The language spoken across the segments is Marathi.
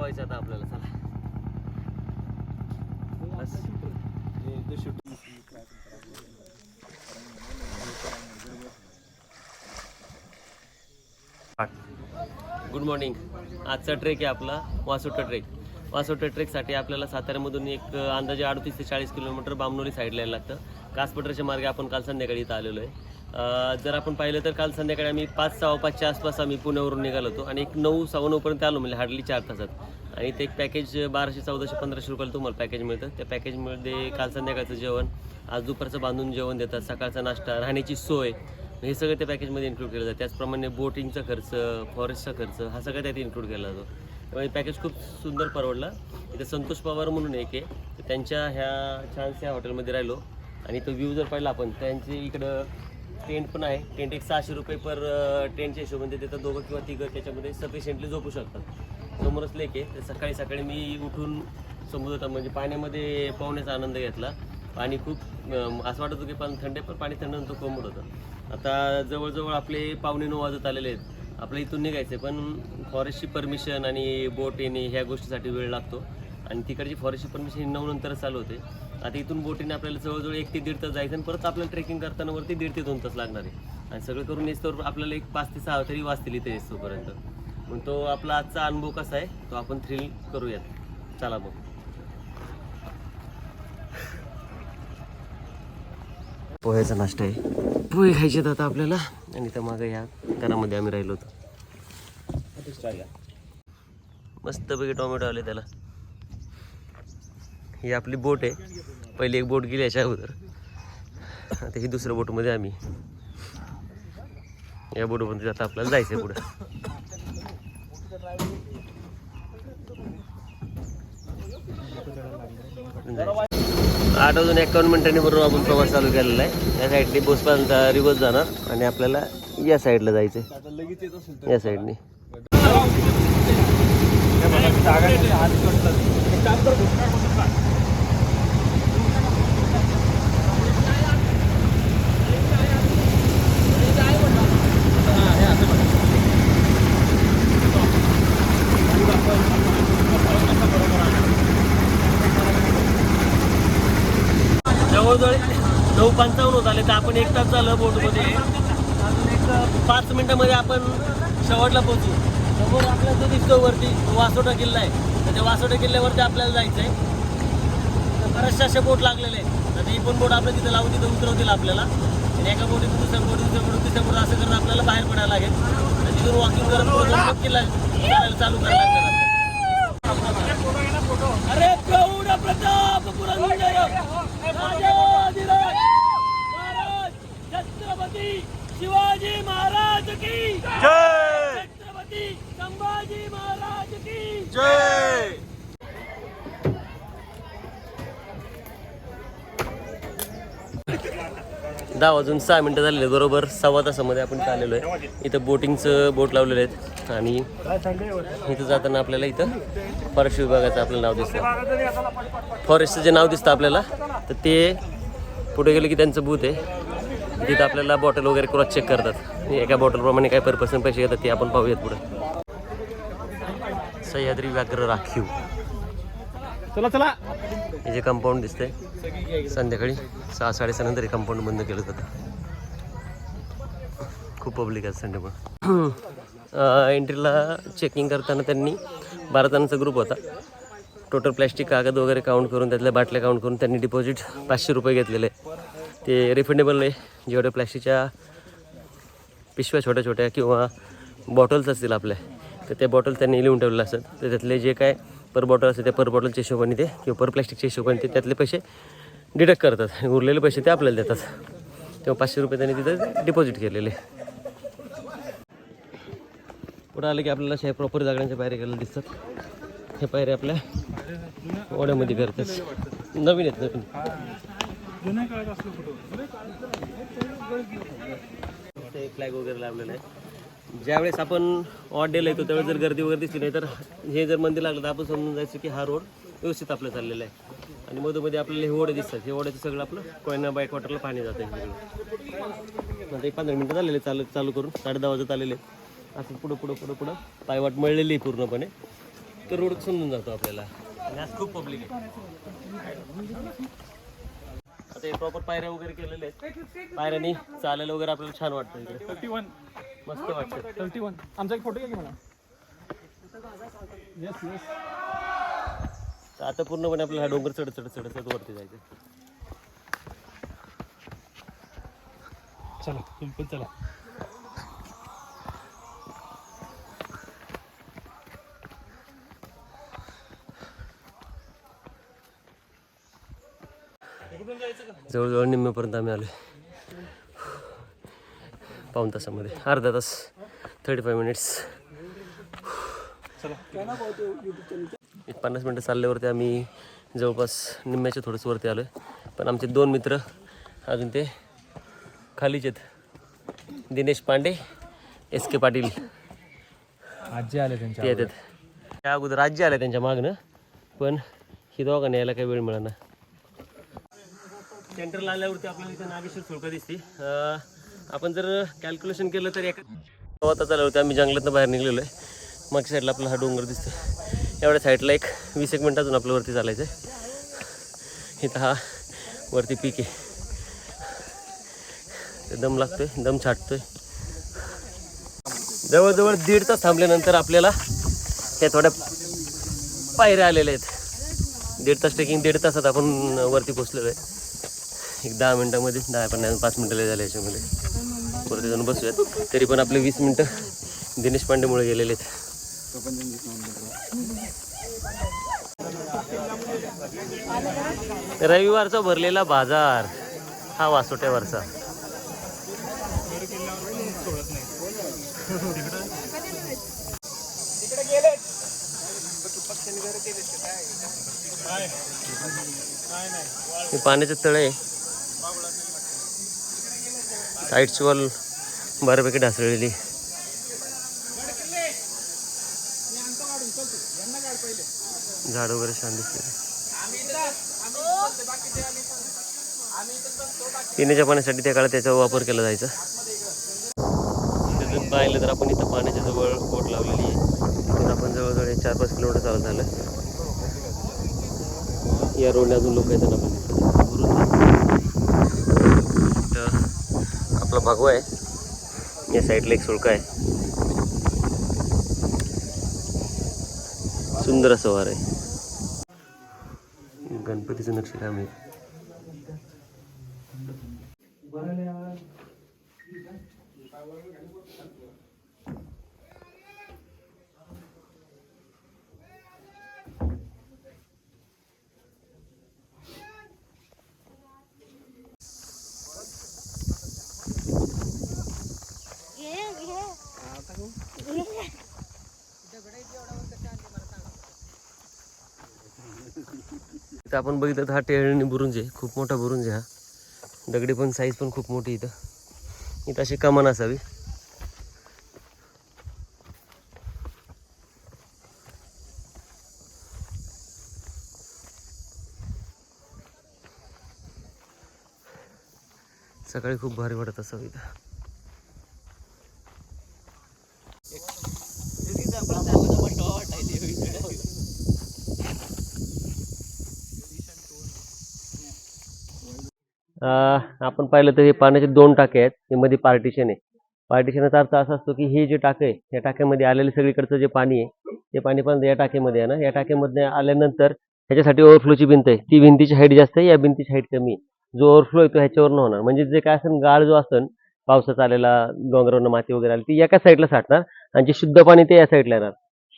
पोहायचं आता आपल्याला चला. बस. गुड मॉर्निंग आजचा ट्रेक आहे आपला वासोटा ट्रेक वासोटा ट्रेकसाठी आपल्याला साताऱ्यामधून एक अंदाजे अडतीस ते चाळीस किलोमीटर बामनोली साईडला यायला लागतं. कासपटरच्या मार्गे आपण काल संध्याकाळी इथं आलेलो आहे. जर आपण पाहिलं तर काल संध्याकाळी आम्ही पाच सहा पाचच्या आसपास आम्ही पुण्यावरून निघालो होतो आणि एक नऊ सव्वा नऊपर्यंत आलो म्हणजे हार्डली चार तासात. आणि ते एक पॅकेज बाराशे चौदाशे पंधराशे रुपयाला तुम्हाला पॅकेज मिळतं. त्या पॅकेजमध्ये काल संध्याकाळचं जेवण आज दुपारचं बांधून जेवण देतात सकाळचा नाश्ता राहण्याची सोय. हे सगळं त्या पॅकेजमध्ये इन्क्लूड केलं जातं. त्याचप्रमाणे बोटिंगचा खर्च फॉरेस्टचा खर्च हा सगळं त्यात इन्क्लूड केला जातो. त्यामुळे पॅकेज खूप सुंदर परवडला. इथं संतोष पवार म्हणून एक आहे. तर त्यांच्या ह्या छानशा ह्या हॉटेलमध्ये राहिलो. आणि तो व्ह्यू जर पाहिला आपण त्यांचे इकडं टेंट पण आहे. टेंट एक सहाशे रुपये पर टेंटच्या हिशोबाने देतात. दोघं किंवा तिघं त्याच्यामध्ये सफिशियंटली झोपू शकतात. समोरच लेक आहे. तर सकाळी सकाळी मी उठून समुद्रात म्हणजे पाण्यामध्ये पोहण्याचा आनंद घेतला. पाणी खूप असं वाटत होतं की पण थंड पण पाणी थंड नंतर कोंबड होतं. आता जवळजवळ आपले पाहुणे नऊ वाजत आलेले आहेत. आपल्या इथून निघायचं पण फॉरेस्टची परमिशन आणि बोट येणे ह्या गोष्टीसाठी वेळ लागतो. आणि तिकडची फॉरेस्टची परमिशन नऊ नंतर चालू होते. आता इथून बोटीने आपल्याला जवळजवळ एक ते दीड तास जायचं आणि परत आपल्याला ट्रेकिंग करताना वरती दीड ते दोन तास लागणार आहे. आणि सगळं करून येस्तोवर आपल्याला एक पाच ते सहा तरी वाजतील इथे येस्तोपर्यंत मग तो आपला आजचा अनुभव कसा आहे तो आपण थ्रिल करूयात. चला मग. पोह्याचा नाश्ता आहे. पोहे खायचे आहेत आता आपल्याला. आणि त्या मागं या घरामध्ये आम्ही राहिलो होतो. मस्तपैकी टोमॅटो आले त्याला. ही आपली बोट आहे. पहिली एक बोट गेली याच्या अगोदर. आता ही दुसऱ्या बोटमध्ये आम्ही. या बोटमध्ये आता आपल्याला जायचं आहे पुढं. आठ वाजून एकावन्न मिनिटांनी बरोबर आपण प्रवास चालू केलेला आहे. या साईडने बोसपर्यंत रिवर्स जाणार आणि आपल्याला या साईडला जायचं आहे या साईडने जवळजवळ पंचावन्न होत आले तर आपण एक तास झालं बोटमध्ये. अजून एक पाच मिनटामध्ये आपण शेवटला पोहोचू. समोर आपला जो दिसतो वरती वासोटा किल्ला आहे. तर त्या वासोटा किल्ल्यावरती आपल्याला जायचं आहे तर बऱ्याचशा अशा बोट लागलेले आहेत. तर ही पण बोट आपल्या तिथे लावून तिथे उतरवतील आपल्याला. आणि एका बोटीतून दुसऱ्या बोटी दुसऱ्या बोटी तिसऱ्या बोट असं करून आपल्याला बाहेर पडायला लागेल. आणि तिथून वॉकिंग करत किल्ला चालू करायला लागेल अरे प्रताप पुरंदर महाराज छत्रपती शिवाजी महाराज की जय! छत्रपती संभाजी महाराज की जय! दहा वाजून सहा मिनटं झालेले आहेत. बरोबर. सव्वा तासामध्ये आपण चाललेलो आहे. इथं बोटिंगचं बोट लावलेले आहेत. आणि इथं जाताना आपल्याला इथं फॉरेस्ट विभागाचं आपलं नाव दिसतं फॉरेस्टचं जे नाव दिसतं आपल्याला तर ते पुढे गेलं की त्यांचं बूथ आहे. तिथं आपल्याला बॉटल वगैरे क्रॉस चेक करतात. एका बॉटलप्रमाणे काय पर पर्सन पैसे घेतात ते आपण पाहूयात पुढे. सह्याद्री व्याघ्र राखीव. चला चला. हे जे कंपाऊंड दिसतंय संध्याकाळी सहा साडेसहा नंतर हे कंपाऊंड बंद केलं जातं. खूप पब्लिक आहे संडे पण. एंट्रीला चेकिंग करताना त्यांनी बारा जणांचा ग्रुप होता. टोटल प्लॅस्टिक कागद वगैरे काउंट करून त्यातल्या बाटल्या काउंट करून त्यांनी डिपॉझिट पाचशे रुपये घेतलेले. आहे. ते रिफंडेबल आहे जेवढ्या प्लॅस्टिकच्या पिशव्या छोट्या छोट्या किंवा बॉटल्स असतील आपल्या तर त्या बॉटल त्यांनी लिहून ठेवलेल्या असतात. तर त्यातले जे काय पर बॉटल असते त्या पर बॉटलच्या हिशोबाने ते किंवा पर प्लॅस्टिकच्या हिशोबाने ते त्यातले पैसे डिडक्ट करतात. उरलेले पैसे ते आपल्याला देतात. तेव्हा पाचशे रुपये त्यांनी तिथं डिपॉझिट केलेले. पुढं आलं की आपल्याला अशा प्रॉपर जागड्यांच्या पायऱ्या गेलेल्या दिसतात. हे पायऱ्या आपल्या ओढ्यामध्ये करतात. नवीन आहेत नवीन. ते फ्लॅग वगैरे लावलेला आहे. ज्यावेळेस आपण ऑट डेला येतो त्यावेळेस जर गर्दी वगैरे दिसली नाही तर हे जर मंदिर लागलं तर आपण समजून जायचं की हा रोड व्यवस्थित आपलं चाललेला आहे. आणि मधोमध्ये आपल्याला हे ओढे दिसतात. हे ओढ्याचं सगळं आपलं कोयना बाईक वॉटरला पाणी जातं. आहे सगळं एक पंधरा मिनटं झालेले चालू चालू करून साडे दहा वाजत आलेले. असं पुढं पुढं पुढं पुढं पायवाट मळलेली आहे पूर्णपणे. तर रोड समजून जातो आपल्याला. आणि आज खूप पब्लिक आहे. आता हे प्रॉपर पायऱ्या वगैरे केलेल्या आहेत. पायऱ्यानी चालायला वगैरे आपल्याला छान वाटतं इकडे. थर्टी वन मस्त वाटतं थर्टी वन आमचा एक फोटो घ्या की मला. येस येस तर आता पूर्णपणे आपल्याला हा डोंगर चढत चढत चढत चढत वरती जायचं चला तुम्ही पण चला. जवळजवळ निम्म्यापर्यंत आम्ही आलो पाऊन तासामध्ये अर्धा तास थर्टी फाय मिनिट्स एक पन्नास मिनटं चालल्यावरती आम्ही जवळपास निम्म्याच्या थोडंसं वरती आलो आहे पण आमचे दोन मित्र अजून ते खालीच आहेत. Dinesh Pande S K Patil. आजी आले त्यांच्या ते येतात. त्या अगोदर राज्य आलं त्यांच्या मागणं पण ही दोघांना यायला काही वेळ मिळाला. सेंटर आल्यावरती आपल्याला इथे नागेश्वर शुल्क दिसते. आपण जर कॅल्क्युलेशन केलं तर एका आता चालवते आम्ही जंगलातनं बाहेर निघलेलो आहे मागच्या साईडला आपला हा डोंगर दिसतो एवढ्या साईडला एक वीस एक मिनिट अजून आपलं वरती चालायचं आहे इथं हा वरती पीक आहे. दम लागतोय दम छाटतोय. जवळजवळ दीड तास थांबल्यानंतर आपल्याला हे थोड्या पायऱ्या आलेल्या आहेत. दीड तास ट्रेकिंग दीड तासात आपण वरती पोचलेलो आहे. एक दहा मिनटामध्ये दहा पन्नास पाच मिनटं झाले याच्यामध्ये. परत जाऊन बसूयात. तरी पण आपले वीस मिनटं दिनेश पांडेमुळे गेलेले आहेत. रविवारचा भरलेला बाजार हा वासोट्यावरचा. पाण्याचं तळ आहे. साईडची वॉल बऱ्यापैकी ढासळलेली. झाड वगैरे छान दिसते पिण्याच्या पाण्यासाठी त्या काळात त्याचा वापर केला जायचा. जर पाहिलं तर आपण इथं पाण्याच्या जवळ बोट लावलेली आहे. तिथून आपण जवळजवळ चार पाच किलोमीटर चालत झालं या रोडने अजून लोक येतात आपण आपला भगवा आहे. या साईडला एक सुळका आहे. सुंदर असं वार आहे. गणपतीचं नक्षीकाम आहे. इथं आपण बघितलं तर हा टेळणी बुरुंज आहे. खूप मोठा बुरुंज आहे हा. दगडी पण साईज पण खूप मोठी इथं. इथं अशी कमान असावी. सकाळी खूप भारी वाटत असावं इथं. आपण पाहिलं तर हे पाण्याचे दोन टाके आहेत. हे मध्ये पार्टिशन आहे. पार्टिशनचा अर्थ असा असतो की हे जे टाके आहे या टाक्यामध्ये आलेले सगळीकडचं जे पाणी आहे ते पाणी पण या टाकेमध्ये आहे ना? या टाकेमध्ये आल्यानंतर ह्याच्यासाठी ओव्हरफ्लोची भिंत आहे. ती भिंतीची हाईट जास्त आहे या भिंतीची हाईट कमी आहे. जो ओव्हरफ्लो येतो ह्याच्यावर होणार. म्हणजे जे काय असेल गाळ जो असेल पावसाचा आलेला डोंगरावरनं माती वगैरे आली ती एका साईडला साठणार आणि जे शुद्ध पाणी ते या साईडला येणार.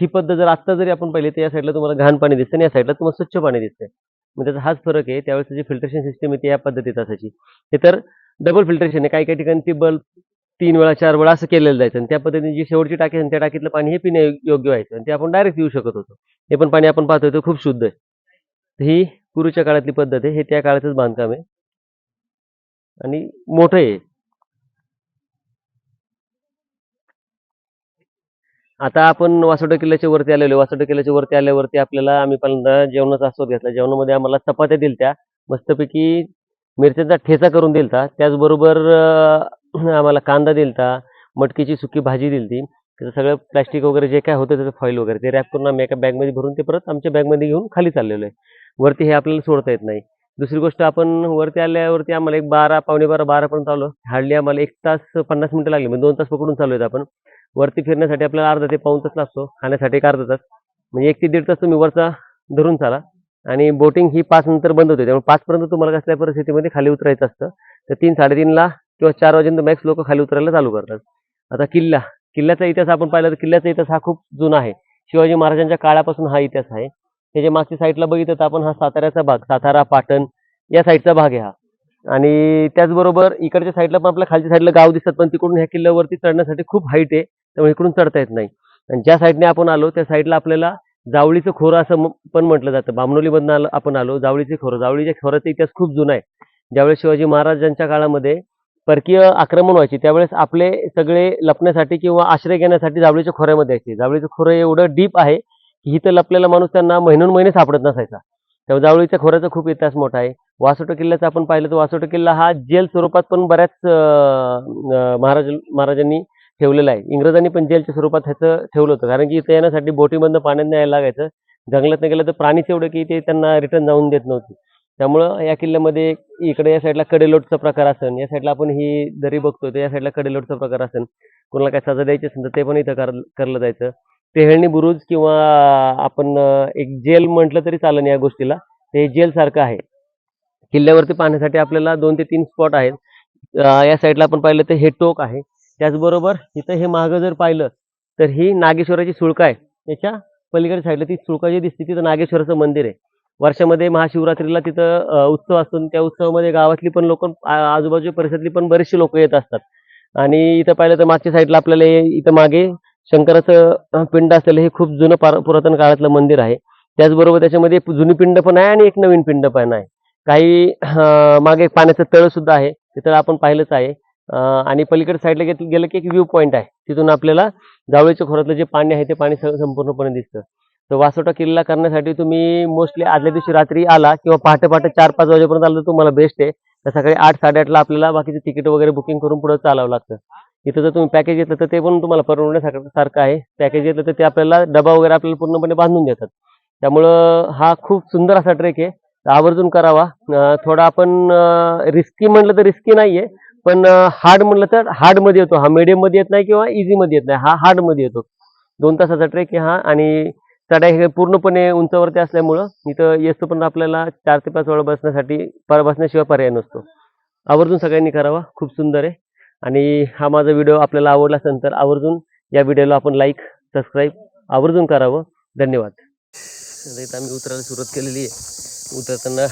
ही पद्धत जर आत्ता जरी आपण पाहिली तर या साईडला तुम्हाला घाण पाणी दिसतं आणि या साईडला तुम्हाला स्वच्छ पाणी दिसतंय. मग त्याचा हाच फरक आहे. त्यावेळेस जी फिल्ट्रेशन सिस्टम आहे ती या पद्धतीत असायची. हे तर डबल फिल्ट्रेशन आहे. काही काही ठिकाणी ती बल्ब तीन वेळा चार वेळा असं केलेलं जायचं. आणि त्या पद्धतीने जी शेवटची टाकी आहे त्या टाकीतलं पाणी हे पिणे योग्य व्हायचं. आणि ते आपण डायरेक्ट पिऊ शकत होतो. हे पण पाणी आपण पाहतोय ते खूप शुद्ध आहे. ही पूर्वीच्या काळातली पद्धत आहे. हे त्या काळाचंच बांधकाम आहे. आणि मोठं आहे. आता आपण वासोटा किल्ल्याच्या वरती आलेलो आहे. वासोटा किल्ल्याच्या वरती आल्यावरती आपल्याला आम्ही पहिल्यांदा जेवणाचा आस्वाद घेतला. जेवणामध्ये आम्हाला चपात्या दिलत्या. मस्तपैकी मिरच्यांचा ठेचा करून दिलता. त्याचबरोबर आम्हाला कांदा दिलता. मटकीची सुकी भाजी दिलती. त्याचं सगळं प्लॅस्टिक वगैरे जे काय होतं त्याचं फॉईल वगैरे ते रॅप करून आम्ही एका बॅगमध्ये भरून ते परत आमच्या बॅगमध्ये घेऊन खाली चाललेलो आहे. वरती हे आपल्याला सोडता येत नाही. दुसरी गोष्ट आपण वरती आल्यावरती आम्हाला एक बारा पावणे बारा बारापर्यंत आलो हार्डली आम्हाला एक तास पन्नास मिनटं लागली. म्हणजे दोन तास पकडून चालू आहेत आपण. वरती फिरण्यासाठी आपल्याला अर्धा ते पाऊन तास लागतो खाण्यासाठी एक अर्धा तास. म्हणजे एक ते दीड तास तुम्ही वरचा धरून चाला. आणि बोटिंग ही पाच नंतर बंद होते. त्यामुळे पाचपर्यंत तुम्हाला कसल्या परिस्थितीमध्ये खाली उतरायचं असतं तर तीन साडेतीनला किंवा चार वाजेपर्यंत मॅक्स लोक खाली उतरायला चालू करतात. आता किल्ला किल्ल्याचा इतिहास आपण पाहिला तर किल्ल्याचा इतिहास हा खूप जुना आहे. शिवाजी महाराजांच्या काळापासून हा इतिहास आहे. त्याच्या मागच्या साईडला बघितलं तर आपण हा साताऱ्याचा भाग सातारा पाटण या साईडचा भाग आहे हा. आणि त्याचबरोबर इकडच्या साईडला पण आपल्या खालच्या साईडला गाव दिसतात पण तिकडून ह्या किल्ल्यावरती चढण्यासाठी खूप हाईट आहे. त्यामुळे इकडून चढता येत नाही. आणि ज्या साईडने आपण आलो त्या साईडला आपल्याला जावळीचं खोरं असं पण म्हटलं जातं. बामणोलीमधनं आलं आपण आलो जावळीचे खोरं. जावळीच्या खोऱ्याचा इतिहास खूप जुना आहे. ज्यावेळेस शिवाजी महाराजांच्या काळामध्ये परकीय आक्रमण व्हायचे त्यावेळेस आपले सगळे लपण्यासाठी किंवा आश्रय घेण्यासाठी जावळीच्या खोऱ्यामध्ये यायचे. जावळीचं खोरं एवढं डीप आहे की इथं लपलेला माणूस त्यांना महिनोन महिने सापडत नसायचा. तेव्हा जावळीच्या खोऱ्याचा खूप इतिहास मोठा आहे. वासोटा किल्ल्याचा आपण पाहिलं तर वासोटा किल्ला हा जेल स्वरूपात पण बऱ्याच महाराज महाराजांनी ठेवलेलं आहे. इंग्रजांनी पण जेलच्या स्वरूपात ह्याचं ठेवलं होतं. कारण की इथं येण्यासाठी बोटीमधनं पाण्यात यायला लागायचं. जंगलात गेलं तर प्राणीच एवढं की ते त्यांना रिटर्न जाऊन देत नव्हते. त्यामुळं या किल्ल्यामध्ये इकडे या साईडला कडेलोटचा प्रकार असेल या साईडला आपण ही दरी बघतोय तर या साईडला कडेलोटचा प्रकार असेल कोणाला काय सजा द्यायची असेल तर ते पण इथं कर करलं जायचं. टेहळणी बुरुज किंवा आपण एक जेल म्हटलं तरी चालेल या गोष्टीला. ते जेल सारखं आहे. किल्ल्यावरती पाहण्यासाठी आपल्याला दोन ते तीन स्पॉट आहेत. या साईडला आपण पाहिलं तर हे टोक आहे. त्याचबरोबर इथं हे मागं जर पाहिलं तर ही नागेश्वराची सुळका आहे. याच्या पलीकडे साईडला ती सुळका जी दिसते तिथं नागेश्वराचं मंदिर आहे. वर्षामध्ये महाशिवरात्रीला तिथं उत्सव असतो त्या उत्सवामध्ये गावातली पण लोक आजूबाजू परिसरातली पण बरेचसे लोक येत असतात. आणि इथं पाहिलं तर मागच्या साईडला आपल्याला इथं मागे शंकराचं पिंड असलेलं हे खूप जुनं पार- पुरातन काळातलं मंदिर आहे. त्याचबरोबर त्याच्यामध्ये जुनी पिंड पण आहे आणि एक नवीन पिंड पण आहे. काही मागे पाण्याचं तळ सुद्धा आहे. ते तळ आपण पाहिलंच आहे. आणि पलीकडे साईडला गेत- गेलं की एक व्ह्यू पॉईंट आहे. तिथून आपल्याला जावळीच्या खोऱ्यातलं जे पाणी आहे ते पाणी सगळं संपूर्णपणे दिसतं. तर वासोटा किल्ला करण्यासाठी तुम्ही मोस्टली आदल्या दिवशी रात्री आला किंवा पहाटे पहाटे चार पाच वाजेपर्यंत आलं तर तुम्हाला बेस्ट आहे. तर सकाळी आठ साडेआठला आपल्याला बाकीचे तिकीट वगैरे बुकिंग करून पुढे चालावं लागतं. इथं जर तुम्ही पॅकेज घेतलं तर ते पण तुम्हाला परवडण्यासारखं सारखं आहे. पॅकेज घेतलं तर ते आपल्याला डबा वगैरे आपल्याला पूर्णपणे बांधून देतात. त्यामुळं हा खूप सुंदर असा ट्रेक आहे. आवर्जून करावा. थोडा आपण रिस्की म्हटलं तर रिस्की नाहीये. पण हार्ड म्हटलं तर हार्डमध्ये येतो. हा मीडियममध्ये येत नाही किंवा इझी मध्ये येत नाही. हा हार्डमध्ये येतो. दोन तासाचा ट्रेक हा आणि चढाई हे पूर्णपणे उंचावरती असल्यामुळं इथं येतो पण आपल्याला चार ते पाच वेळा बसण्यासाठी पर बसण्याशिवाय पर्याय नसतो. आवर्जून सगळ्यांनी करावा. खूप सुंदर आहे. आणि हा माझा व्हिडिओ आपल्याला आवडला असेल तर आवर्जून या व्हिडिओला आपण लाईक सबस्क्राईब आवर्जून करावं. धन्यवाद. इथं आम्ही उतरायला सुरुवात केलेली आहे. उतरताना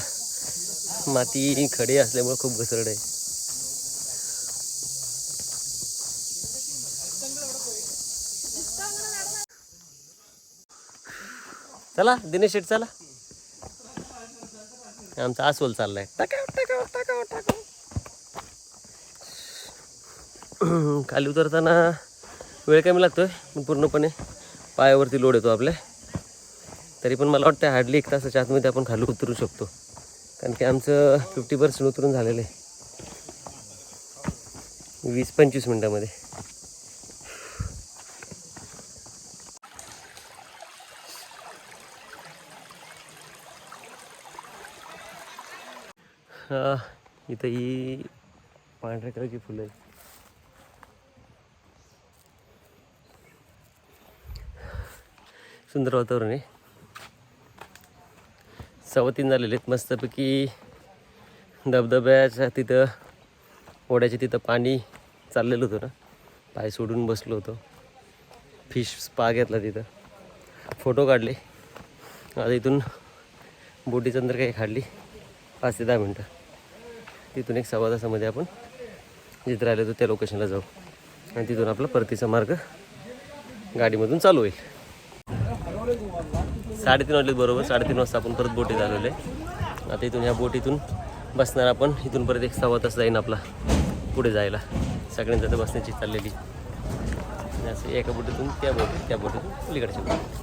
माती खडे असल्यामुळे खूप घसरड आहे. चला दिनेश शेट चला. आमचा अस्वल चाललाय. टाकाव, टाकाव, टाकाव, टाकाव. खाली उतरताना वेळ कमी लागतोय पण पूर्णपणे पायावरती लोड येतो आपल्या. तरी पण मला वाटतं हार्डली एक तासाच्या आतमध्ये आपण खाली उतरू शकतो. कारण की आमचं फिफ्टी पर्सेंट उतरून झालेलं आहे. वीस पंचवीस मिनटामध्ये हा, इथं ही पांढऱ्या कलरची फुलं आहेत. सुंदर वातावरण आहे. सव्वा तीन झालेले आहेत मस्तपैकी. धबधब्याच्या तिथं ओढ्याच्या तिथं पाणी चाललेलं होतं ना. पाय सोडून बसलो होतो. फिश स्पा घेतला तिथं. फोटो काढले. आता इथून बोटीचं अंदर काही काढली पाच ते दहा मिनटं. तिथून एक सव्वा तासामध्ये आपण जिथं राहिलो होतो त्या लोकेशनला जाऊ. आणि तिथून आपला परतीचा मार्ग गाडीमधून चालू होईल. साडेतीन वाजले बरोबर. साडेतीन वाजता आपण परत बोटीत आलेलो आहे. आता इथून ह्या बोटीतून बसणार आपण. इथून परत एक सव्वा तास जाईन आपला पुढे जायला. सगळ्यांचं तर बसण्याची चाललेली. असं एका बोटीतून त्या बोटीत त्या बोटीतून पलीकडच्या बोटीत.